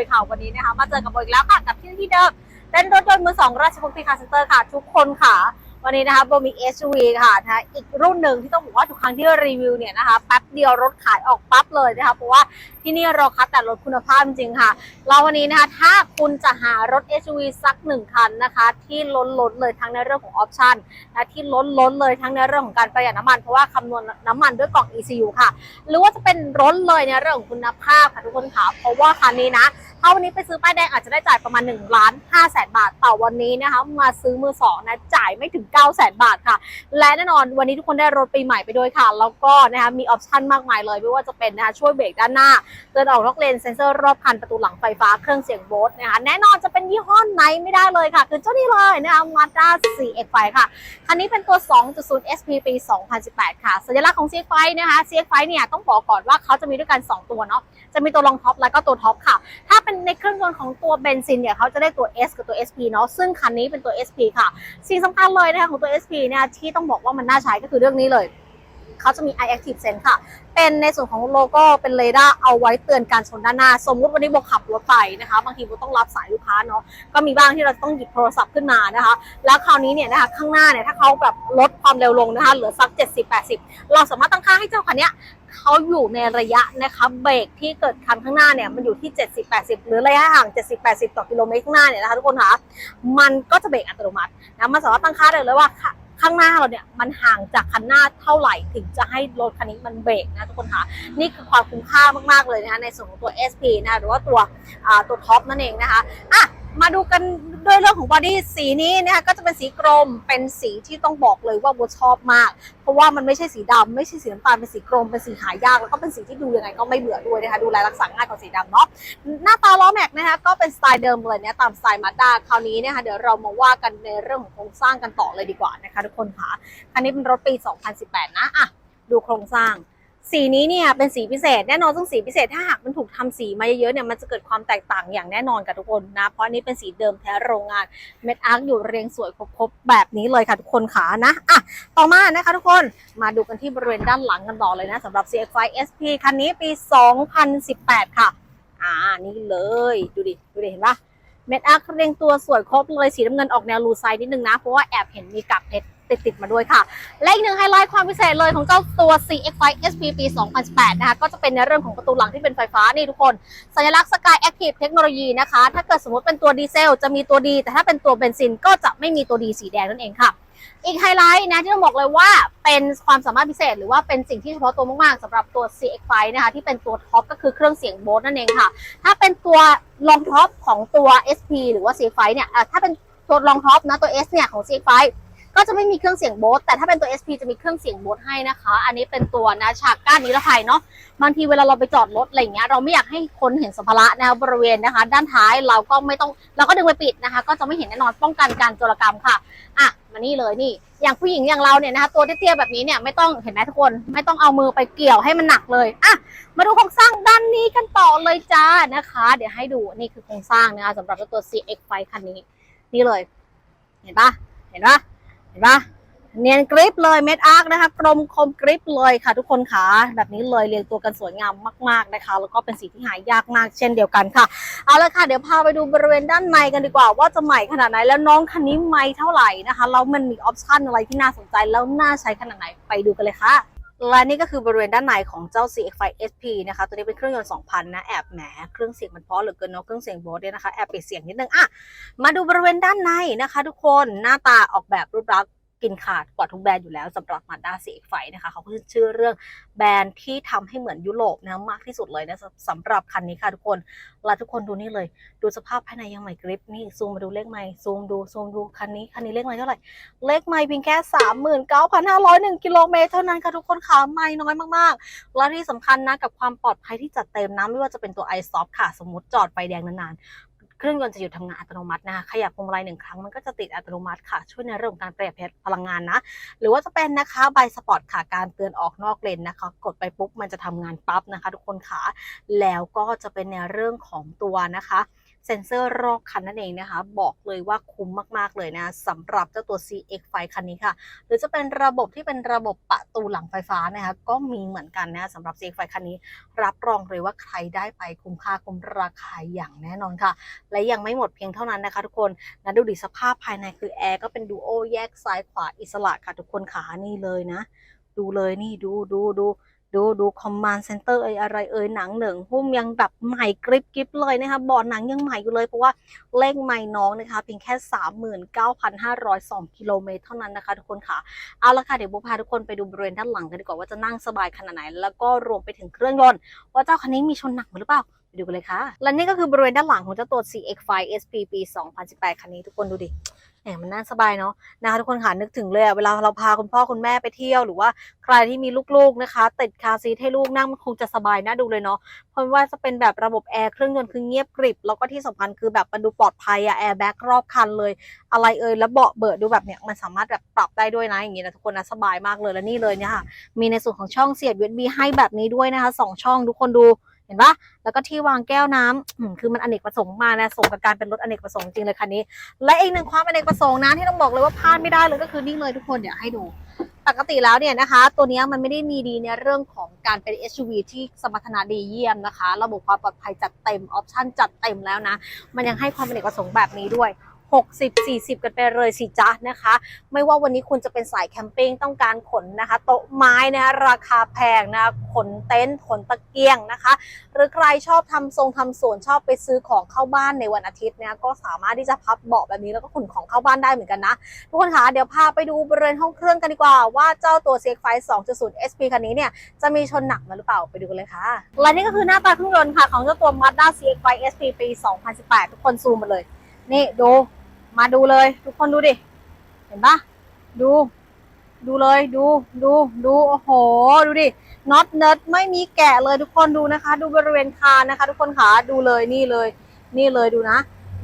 ยค่ะวันนี้นะคะมาเจอกับโบอีกแล้วค่ะกับที่ที่เดิมเต้นรถยนต์มือสองราชพฤกษ์พีคาสเซ็นเตอร์ค่ะ ทุกคนค่ะ วันนี้นะคะโบมี SUV ค่ะนะคะอีกรุ่นหนึ่งที่ต้องบอกว่าทุกครั้งที่รีวิวเนี่ยนะคะแป๊บเดียวรถขายออกปั๊บเลยนะคะเพราะว่า ที่นี่เราคัดแต่รถคุณภาพจริงค่ะ เราวันนี้นะคะถ้าคุณจะหารถ SUV สักหนึ่งคันนะคะ ที่ล้นล้นเลยทั้งในเรื่องของออปชันและที่ล้นล้นเลยทั้งในเรื่องของการประหยัดน้ำมัน เพราะว่าคำนวณน้ำมันด้วยกล่อง ECU ค่ะ หรือว่าจะเป็นรถเลยในเรื่องของคุณภาพค่ะทุกคนค่ะเพราะว่าคันนี้นะถ้าวันนี้ไปซื้อป้ายแดงอาจจะได้จ่ายประมาณ1ล้าน5แสนบาทต่อวันนี้นะคะมาซื้อมือสองนะจ่ายไม่ถึง9แสนบาทค่ะ และแน่นอนวันนี้ทุกคนได้รถปีใหม่ไปด้วยค่ะ แล้วก็นะคะมีออปชั่นมากมายเลย ไม่ว่าจะเป็นนะคะช่วยเบรกด้านหน้าเตือนออกนอกเลนเซ็นเซอร์รอบคันประตูหลังไฟฟ้าเครื่องเสียงโบสนะคะแน่นอนจะเป็นยี่ห้อไหนไม่ได้เลยค่ะ คือเจ้านี่เลยนะคะ Mazda CX-5 ค่ะ คันนี้เป็นตัว 2.0 SP ปี 2018 ค่ะ สัญลักษณ์ของ CX-5 นะคะ CX-5 เนี่ยต้องบอกก่อนว่าเขาจะมีด้วยกัน 2 ตัวเนาะจะมีตัวรองท็อปแล้วก็ตัวท็อปค่ะ ถ้าเป็นในเครื่องยนต์ของตัวเบนซินเนี่ยเขาจะได้ตัว S กับตัว SP เนาะซึ่งคันนี้เป็นตัว SP ค่ะ สิ่งสำคัญเลยนะคะของตัว SP เนี่ยที่ต้องบอกว่ามันน่าใช้ก็คือเรื่องนี้เลย เขาจะมี i active sense ค่ะ เป็นในส่วนของโลโก้เป็นเรดาร์เอาไว้เตือนการชนด้านหน้า สมมุติวันนี้โบขับรถไปนะคะ บางทีโบต้องรับสายลูกค้าเนาะก็มีบ้างที่เราต้องหยิบโทรศัพท์ขึ้นมานะคะ แล้วคราวนี้เนี่ยนะคะข้างหน้าเนี่ยถ้าเขาแบบลดความเร็วลงนะคะเหลือสัก 70-80 เราสามารถตั้งค่าให้เจ้าคันเนี้ยเขาอยู่ในระยะนะคะเบรกที่เกิดคันข้างหน้าเนี่ยมันอยู่ที่ 70-80 หรือระยะห่าง 70-80 ต่อกิโลเมตรข้างหน้าเนี่ยนะคะทุกคนคะมันก็จะเบรกอัตโนมัตินะมันสามารถตั้งค่าได้เลยว่า ข้างหน้าเราเนี่ยมันห่างจากคันหน้าเท่าไหร่ถึงจะให้รถคันนี้มันเบรกนะทุกคนคะนี่คือความคุ้มค่ามากๆเลยนะคะในส่วนของตัว SP นะคะหรือว่าตัวตัวท็อปนั่นเองนะคะอะ มาดูกันด้วยเรื่องของบอดี้สีนี้นะคะก็จะเป็นสีกรมเป็นสีที่ต้องบอกเลยว่าโบชอบมาก เพราะว่ามันไม่ใช่สีดำไม่ใช่สีน้ำตาลเป็นสีกรมเป็นสีหายากแล้วก็เป็นสีที่ดูยังไงก็ไม่เบื่อด้วยนะคะดูแลรักษาง่ายกว่าสีดำเนาะหน้าตาล้อแม็กนะคะก็เป็นสไตล์เดิมเลยเนี่ยตามสไตล์มาด้าคราวนี้นะคะเดี๋ยวเรามาว่ากันในเรื่องของโครงสร้างกันต่อเลยดีกว่านะคะทุกคนค่ะคันนี้เป็นรถปี 2018 นะอะดูโครงสร้าง สีนี้เนี่ยเป็นสีพิเศษแน่นอนซึ่งสีพิเศษถ้าหากมันถูกทำสีมาเยอะๆเนี่ยมันจะเกิดความแตกต่างอย่างแน่นอนกับทุกคนนะ เพราะนี้เป็นสีเดิมแท้โรงงานเม็ดอาร์คอยู่เรียงสวยครบๆแบบนี้เลยค่ะทุกคนขานะอะต่อมานะคะทุกคนมาดูกันที่บริเวณด้านหลังกันต่อเลยนะสำหรับ CX-5 SP คันนี้ปี 2018 ค่ะ อ่านี่เลยดูดิดูดิเห็นปะเม็ดอาร์คเรียงตัวสวยครบเลยสีน้ำเงินออกแนวลูไซด์นิดนึงนะเพราะว่าแอบเห็นมีกักเพชร ติดติดมาด้วยค่ะ และอีกหนึ่งไฮไลท์ความพิเศษเลยของเจ้าตัว CX-5 SP ปี2018 นะคะ ก็จะเป็นในเรื่องของประตูหลังที่เป็นไฟฟ้านี่ทุกคน สัญลักษณ์ Sky Active เทคโนโลยีนะคะ ถ้าเกิดสมมติเป็นตัวดีเซลจะมีตัวดี แต่ถ้าเป็นตัวเบนซินก็จะไม่มีตัวดีสีแดงนั่นเองค่ะ อีกไฮไลท์นะที่ต้องบอกเลยว่าเป็นความสามารถพิเศษ หรือว่าเป็นสิ่งที่เฉพาะตัวมากๆสำหรับตัว CX-5 นะคะที่เป็นตัวท็อปก็คือเครื่องเสียงโบสนั่นเองค่ะ ถ้าเป็นตัวรองท็อปของตัว SP หรือว่า CX-5 เนี่ยถ้าเป็นตัวรองท็อปนะตัว S เนี่ยของ CX-5 ก็จะไม่มีเครื่องเสียงโบสแต่ถ้าเป็นตัว SP จะมีเครื่องเสียงโบสให้นะคะ อันนี้เป็นตัวนะฉากก้านนิรภัยเนาะบางทีเวลาเราไปจอดรถอะไรเงี้ยเราไม่อยากให้คนเห็นสัมภาระนะคะบริเวณนะคะ ด้านท้ายเราก็ไม่ต้องเราก็ดึงไปปิดนะคะ ก็จะไม่เห็นแน่นอนป้องกันการโจรกรรมค่ะอะมานี่เลยนี่ อย่างผู้หญิงอย่างเราเนี่ยนะคะตัวเตี้ยๆแบบนี้เนี่ยไม่ต้องเห็นไหมทุกคนไม่ต้องเอามือไปเกี่ยวให้มันหนักเลยอะมาดูโครงสร้างด้านนี้กันต่อเลยจ้านะคะ เดี๋ยวให้ดูนี่คือโครงสร้างนะคะสำหรับเจ้าตัว CX-5 คันนี้ นี่เลย เห็นปะเห็นปะ ห็นปะเนียนกริปเลยเม็ดอาร์คนะคะ กลมคมกริปเลยค่ะ ทุกคนค่ะแบบนี้เลยเรียงตัวกันสวยงามมาก ๆนะคะ แล้วก็เป็นสีที่หายากมากเช่นเดียวกันค่ะ เอาละค่ะ เดี๋ยวพาไปดูบริเวณด้านในกันดีกว่า ว่าจะใหม่ขนาดไหนแล้วน้องคันนี้ใหม่เท่าไหร่นะคะแล้วมันมีออปชั่นอะไรที่น่าสนใจแล้วน่าใช้ขนาดไหนไปดูกันเลยค่ะ และนี่ก็คือบริเวณด้านในของเจ้า CX-5 SP นะคะ ตัวนี้เป็นเครื่องยนต์ 2,000 นะ แอบแหม เครื่องเสียงมันเพราะเหลือเกินเนาะ เครื่องเสียงโบสเนี่ยนะคะ แอบปิดเสียงนิดนึง อะ มาดูบริเวณด้านในนะคะ ทุกคน หน้าตาออกแบบรูปลักษณ์ กินขาดกว่าทุกแบรนด์อยู่แล้วสำหรับ Mazda CX-5 นะคะเขาขึ้นชื่อเรื่องแบรนด์ที่ทำให้เหมือนยุโรปนะมากที่สุดเลยนะสำหรับคันนี้ค่ะทุกคนและทุกคนดูนี่เลย ดูสภาพภายในยังใหม่กริปนี่ซูมมาดูเลขไมล์ซูมดูซูมดูคันนี้คันนี้เลขไมล์เท่าไหร่เลขไมล์เพียงแค่39,501กิโลเมตรเท่านั้นค่ะทุกคนค่ะไมล์น้อยมากๆ และที่สำคัญนะกับความปลอดภัยที่จัดเต็มนะไม่ว่าจะเป็นตัว iStop ค่ะ สมมติจอดไฟแดงนานๆ เครื่องยนต์จะหยุดทำงานอัตโนมัตินะคะขยับพวงมาลัยหนึ่งครั้งมันก็จะติดอัตโนมัติค่ะ ช่วยในเรื่องของการประหยัดพลังงานนะ หรือว่าจะเป็นนะคะใบสปอร์ตค่ะการเตือนออกนอกเลนนะคะ กดไปปุ๊บมันจะทำงานปั๊บนะคะ ทุกคนค่ะแล้วก็จะเป็นในเรื่องของตัวนะคะ เซ็นเซอร์รอบคันนั่นเองนะคะ บอกเลยว่าคุ้มมากๆเลยนะสำหรับเจ้าตัว CX5 คันนี้ค่ะ หรือจะเป็นระบบที่เป็นระบบประตูหลังไฟฟ้านะคะ ก็มีเหมือนกันนะสำหรับ CX5 คันนี้ รับรองเลยว่าใครได้ไปคุ้มค่าคุ้มราคาอย่างแน่นอนค่ะ และยังไม่หมดเพียงเท่านั้นนะคะ ทุกคนนะดูดิสภาพภายในคือแอร์ก็เป็นดูโอแยกซ้ายขวาอิสระค่ะทุกคนขานี่เลยนะ ดูเลยนี่ดูดูดูดู ดูดูคอมมานด์เซ็นเตอร์เอยอะไรเอยหนังหนึ่งหุ้มยังแบบใหม่กริบกริบเลยนะคะบ่อหนังยังใหม่อยู่เลยเพราะว่าเลขใหม่น้องนะคะเพียงแค่ 39,502กิโลเมตรเท่านั้นนะคะทุกคนค่ะเอาละค่ะเดี๋ยวโบพาทุกคนไปดูบริเวณด้านหลังกันดีกว่าว่าจะนั่งสบายขนาดไหน แล้วก็รวมไปถึงเครื่องยนต์ว่าเจ้าคันนี้มีชนหนักมหรือเปล่า ดูกันเลยค่ะ และนี่ก็คือบริเวณด้านหลังของเจ้าตัว CX5 SP ปี2018 คันนี้ทุกคนดูดิแหมมันน่าสบายเนาะนะคะทุกคนค่ะนึกถึงเลยอะเวลาเราพาคุณพ่อคุณแม่ไปเที่ยวหรือว่าใครที่มีลูกๆนะคะ ติดคาซีทให้ลูกนั่งมันคงจะสบายน่าดูเลยเนาะเพราะว่าจะเป็นแบบระบบแอร์เครื่องยนต์คือเงียบกริบ แล้วก็ที่สำคัญคือแบบมันดูปลอดภัยอะแอร์แบ็กรอบคันเลย อะไรเอ่ยแล้วเบาะเบิดดูแบบเนี้ยมันสามารถแบบปรับได้ด้วยนะอย่างงี้นะทุกคนนะสบายมากเลยแล้วนี่เลยเนี่ยค่ะมีในส่วนของช่องเสียบ USB ให้แบบนี้ด้วยนะคะสองช่องทุกคนดู ห็นปะแล้วก็ที่วางแก้วน้ำอืมคือมันอเนกประสงค์มานะสมกับการเป็นรถอเนกประสงค์จริงเลยคันนี้ และอีกหนึ่งความอเนกประสงค์นะที่ต้องบอกเลยว่าพลาดไม่ได้เลยก็คือนี่เลยทุกคนเดี๋ยวให้ดูปกติแล้วเนี่ยนะคะ ตัวนี้มันไม่ได้มีดีในเรื่องของการเป็น SUV ที่สมรรถนะดีเยี่ยมนะคะ ระบบความปลอดภัยจัดเต็ม ออปชั่นจัดเต็มแล้วนะ มันยังให้ความอเนกประสงค์แบบนี้ด้วย 60 40 กันไปเลยสิจ๊ะนะคะ ไม่ว่าวันนี้คุณจะเป็นสายแคมปิ้งต้องการขนนะคะ โต๊ะไม้นะคะราคาแพงนะขนเต็นท์ขนตะเกียงนะคะ หรือใครชอบทำทรงทำสวนชอบไปซื้อของเข้าบ้านในวันอาทิตย์เนี่ยก็สามารถที่จะพับเบาะแบบนี้แล้วก็ขนของเข้าบ้านได้เหมือนกันนะทุกคนคะเดี๋ยวพาไปดูบริเวณห้องเครื่องกันดีกว่า ว่าเจ้าตัว CX-5 2.0 SP คันนี้เนี่ยจะมีชนหนักมาหรือเปล่าไปดูกันเลยค่ะและนี่ก็คือหน้าตาเครื่องยนต์ค่ะของเจ้าตัว Mazda CX-5 SP ปี 2018 ทุกคนซูมมาเลย นี่ดู มาดูเลย ทุกคนดูดิ เห็นปะดู ดูเลยดูดูดู โอ้โห ดูดิน็อตเนิร์ดไม่มีแกะเลยทุกคนดูนะคะ ดูบริเวณคานนะคะ ทุกคนขาดูเลยนี่เลย นี่เลยดูนะ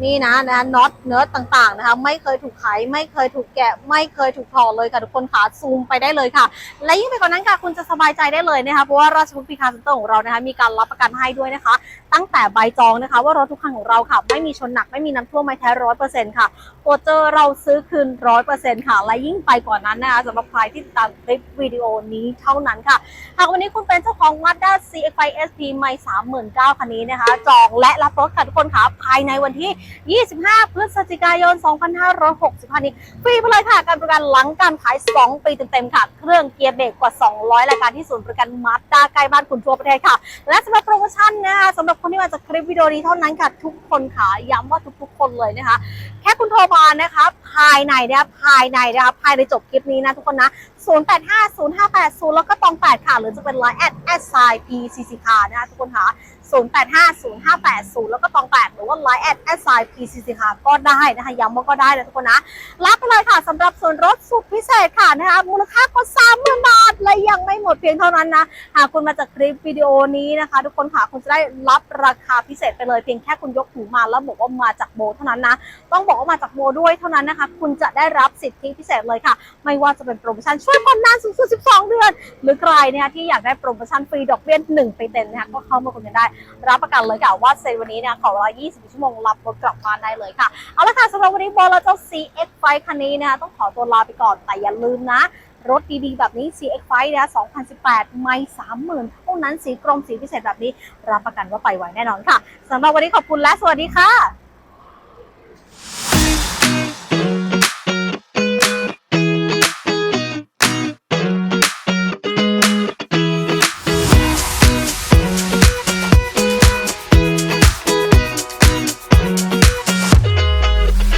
นี่นะนะน็อตเนิร์ดต่างๆนะคะไม่เคยถูกไขไม่เคยถูกแกะ ไม่เคยถูกถอดเลยค่ะทุกคนขาซูมไปได้เลยค่ะ และยิ่งไปกว่านั้นค่ะคุณจะสบายใจได้เลยนะคะเพราะว่าราชบุรีคาร์เซ็นเตอร์ของเรานะคะมีการรับประกันให้ด้วยนะคะ ตั้งแต่ใบจองนะคะ ว่ารถทุกคันของเราค่ะ ไม่มีชนหนักไม่มีน้ำท่วมไม่แท้ร้อยเปอร์เซ็นต์ค่ะตรวจเจอเราซื้อคืนร้อยเปอร์เซ็นต์ค่ะ และยิ่งไปกว่านั้นนะคะสำหรับใครที่ติดตามคลิปวิดีโอนี้เท่านั้นค่ะหากวันนี้คุณเป็นเจ้าของ Mazda CX-5 SP ไม่39,000คันนี้นะคะ จองและรับรถค่ะทุกคนค่ะภายในวันที่25 พฤศจิกายน 2565 นี้ฟรีไปเลยค่ะ การบริการหลังการขาย 2 ปีเต็มๆค่ะ เครื่องเกียร์เบรกกว่า 200 รายการที่ศูนย์บริการมาสด้าใกล้บ้านคุณทั่วประเทศค่ะ และสำหรับโปรโมชั่นนะคะสำหรับคนที่มาจากคลิปวิดีโอนี้เท่านั้นค่ะ ทุกคนค่ะย้ำว่าทุกๆ คนเลยนะคะ แค่คุณโทรมานะคะภายในนะคะภายในนะคะภายในจบคลิปนี้นะทุกคนนะ0850580แล้วก็ตอง8ค่ะ หรือจะเป็น Line แอดแอดไซ PCC ค่ะนะคะทุกคนค่ะ 0850580 แล้วก็ตอง8หรือว่า Line แอดแอดไซ PCC ค่ะก็ได้นะคะย้ำว่าก็ได้เลยทุกคนนะ รับไปเลยค่ะสำหรับส่วนลดสุดพิเศษค่ะนะคะมูลค่ากว่า30,000บาทและยังไม่หมดเพียงเท่านั้นนะ หากคุณมาจากคลิปวิดีโอนี้นะคะ ทุกคนค่ะคุณจะได้รับราคาพิเศษไปเลยเพียงแค่คุณยกหูมาแล้วบอกว่ามาจากโบเท่านั้นนะ ต้องบอกว่ามาจากโบด้วยเท่านั้นนะคะ คุณจะได้รับสิทธิพิเศษเลยค่ะ ไม่ว่าจะเป็นโปรโมชั่นช่วยผ่อนนานสูงสุด 12 เดือน หรือใครเนะคะที่อยากได้โปรโมชั่นฟรีดอกเบี้ย1ไปเต็มนะคะก็เข้ามาคุยกันได้รับประกันเลยค่ะว่าเซ็นวันนี้เนี่ยขอเวลา 20 ชั่วโมงรับรถกลับบ้านได้เลยค่ะ เอาละค่ะสำหรับวันนี้บอลเราเจ้า CX5 คันนี้นะคะต้องขอตัวลาไปก่อนแต่อย่าลืมนะ รถดีๆ แบบนี้ CX5 นะ2018 ไม่ 30,000เท่านั้นสีกรมสีพิเศษแบบนี้ รับประกันว่าไปไวแน่นอนค่ะสำหรับวันนี้ขอบคุณและสวัสดีค่ะ